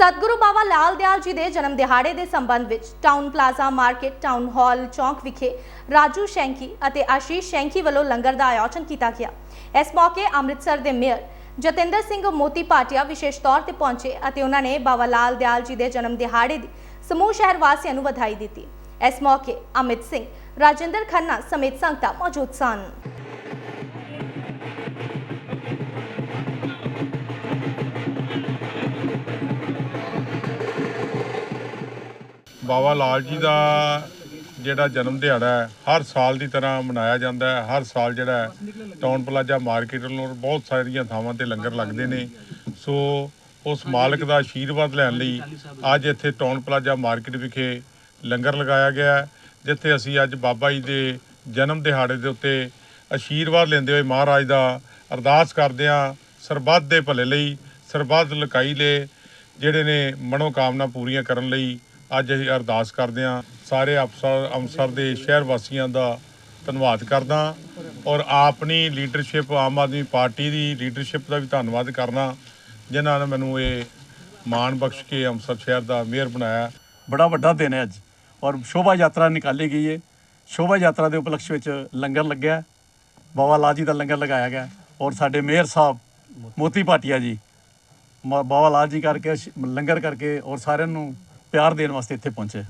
ਸਤਿਗੁਰੂ ਬਾਬਾ ਲਾਲ ਦਿਆਲ ਜੀ ਦੇ ਜਨਮ ਦਿਹਾੜੇ ਦੇ ਸੰਬੰਧ ਵਿੱਚ town plaza market, town hall ਚੌਂਕ ਵਿਖੇ ਰਾਜੂ ਸ਼ੈਂਕੀ ਅਤੇ ਆਸ਼ੀਸ਼ ਸ਼ੈਂਕੀ ਵੱਲੋਂ ਲੰਗਰ ਦਾ ਆਯੋਜਨ ਕੀਤਾ ਗਿਆ। ਇਸ ਮੌਕੇ ਅੰਮ੍ਰਿਤਸਰ ਦੇ ਮੇਅਰ ਜਤਿੰਦਰ ਸਿੰਘ ਮੋਤੀ ਪਾਟਿਆ ਵਿਸ਼ੇਸ਼ ਤੌਰ ਤੇ ਪਹੁੰਚੇ ਅਤੇ ਉਹਨਾਂ ਨੇ ਬਾਬਾ ਲਾਲ ਦਿਆਲ ਜੀ ਦੇ ਜਨਮ ਦਿਹਾੜੇ ਦੀ ਸਮੂਹ ਸ਼ਹਿਰ ਵਾਸੀਆਂ ਨੂੰ ਵਧਾਈ ਦਿੱਤੀ। ਇਸ ਮੌਕੇ ਅਮਿਤ ਸਿੰਘ, ਰਾਜਿੰਦਰ ਖੰਨਾ ਸਮੇਤ ਸੰਗਤਾਂ ਮੌਜੂਦ ਸਨ। ਬਾਬਾ ਲਾਲ ਜੀ ਦਾ ਜਿਹੜਾ ਜਨਮ ਦਿਹਾੜਾ ਹੈ, ਹਰ ਸਾਲ ਦੀ ਤਰ੍ਹਾਂ ਮਨਾਇਆ ਜਾਂਦਾ ਹੈ, ਹਰ ਸਾਲ ਜਿਹੜਾ ਟਾਊਨ ਪਲਾਜ਼ਾ ਮਾਰਕੀਟ ਵੱਲੋਂ ਬਹੁਤ ਸਾਰੀਆਂ ਥਾਵਾਂ ਤੇ ਲੰਗਰ ਲੱਗਦੇ ਨੇ। ਸੋ ਉਸ ਮਾਲਕ ਦਾ ਆਸ਼ੀਰਵਾਦ ਲੈਣ ਲਈ ਅੱਜ ਇੱਥੇ ਟਾਊਨ ਪਲਾਜ਼ਾ ਮਾਰਕੀਟ ਵਿਖੇ ਲੰਗਰ ਲਗਾਇਆ ਗਿਆ ਜਿੱਥੇ ਅਸੀਂ ਅੱਜ ਬਾਬਾ ਜੀ ਦੇ ਜਨਮ ਦਿਹਾੜੇ ਦੇ ਉੱਤੇ ਆਸ਼ੀਰਵਾਦ ਲੈਂਦੇ ਹੋਏ ਮਹਾਰਾਜ ਦਾ ਅਰਦਾਸ ਕਰਦੇ ਹਾਂ, ਸਰਬੱਤ ਦੇ ਭਲੇ ਲਈ, ਸਰਬੱਤ ਲਕਾਈ ਲੈ, ਜਿਹੜੇ ਨੇ ਮਨੋਕਾਮਨਾ ਪੂਰੀਆਂ ਕਰਨ ਲਈ ਅੱਜ ਅਸੀਂ ਅਰਦਾਸ ਕਰਦੇ ਹਾਂ, ਸਾਰੇ ਅਫਸਰ, ਅੰਮ੍ਰਿਤਸਰ ਦੇ ਸ਼ਹਿਰ ਵਾਸੀਆਂ ਦਾ ਧੰਨਵਾਦ ਕਰਦਾ ਔਰ ਆਪਣੀ ਲੀਡਰਸ਼ਿਪ ਆਮ ਆਦਮੀ ਪਾਰਟੀ ਦੀ ਲੀਡਰਸ਼ਿਪ ਦਾ ਵੀ ਧੰਨਵਾਦ ਕਰਨਾ, ਜਿਨ੍ਹਾਂ ਨੇ ਮੈਨੂੰ ਇਹ ਮਾਣ ਬਖਸ਼ ਕੇ ਅੰਮ੍ਰਿਤਸਰ ਸ਼ਹਿਰ ਦਾ ਮੇਅਰ ਬਣਾਇਆ। ਬੜਾ ਵੱਡਾ ਦਿਨ ਹੈ ਅੱਜ ਔਰ ਸ਼ੋਭਾ ਯਾਤਰਾ ਨਿਕਾਲੀ ਗਈ ਹੈ ਸ਼ੋਭਾ ਯਾਤਰਾ ਦੇ ਉਪਲਕਸ਼ ਵਿੱਚ ਲੰਗਰ ਲੱਗਿਆ, ਬਾਬਾ ਲਾਲ ਜੀ ਦਾ ਲੰਗਰ ਲਗਾਇਆ ਗਿਆ ਔਰ ਸਾਡੇ ਮੇਅਰ ਸਾਹਿਬ ਮੋਤੀ ਭਾਟੀਆ ਜੀ, ਮ- ਬਾਬਾ ਲਾਲ ਜੀ ਕਰਕੇ ਲੰਗਰ ਕਰਕੇ ਔਰ ਸਾਰਿਆਂ ਨੂੰ ਪਿਆਰ ਦੇਣ ਵਾਸਤੇ ਇੱਥੇ ਪਹੁੰਚੇ।